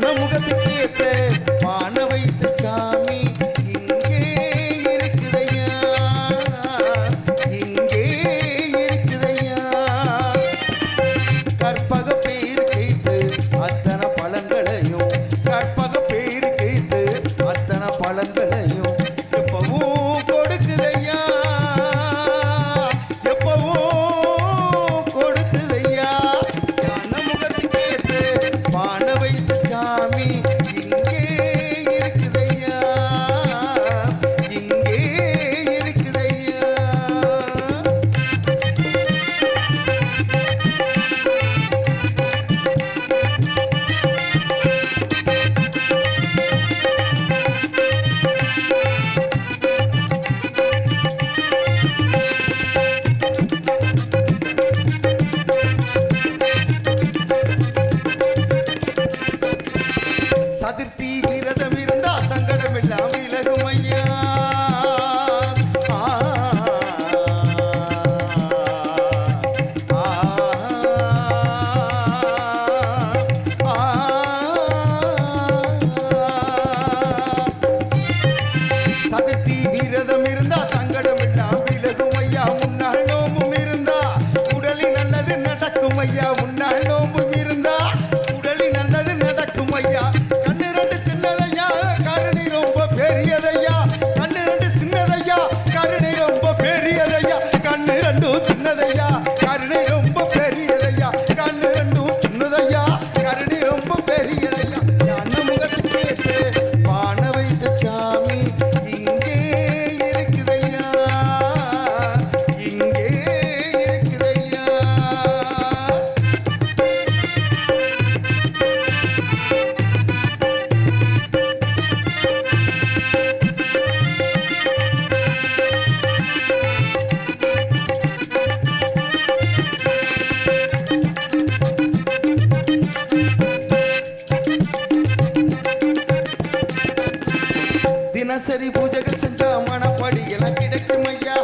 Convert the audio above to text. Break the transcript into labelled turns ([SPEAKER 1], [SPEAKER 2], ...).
[SPEAKER 1] Não namuga tikite பூஜைகள் செஞ்சா மனப்படி எல்லாம் கிடைக்கும் ஐயா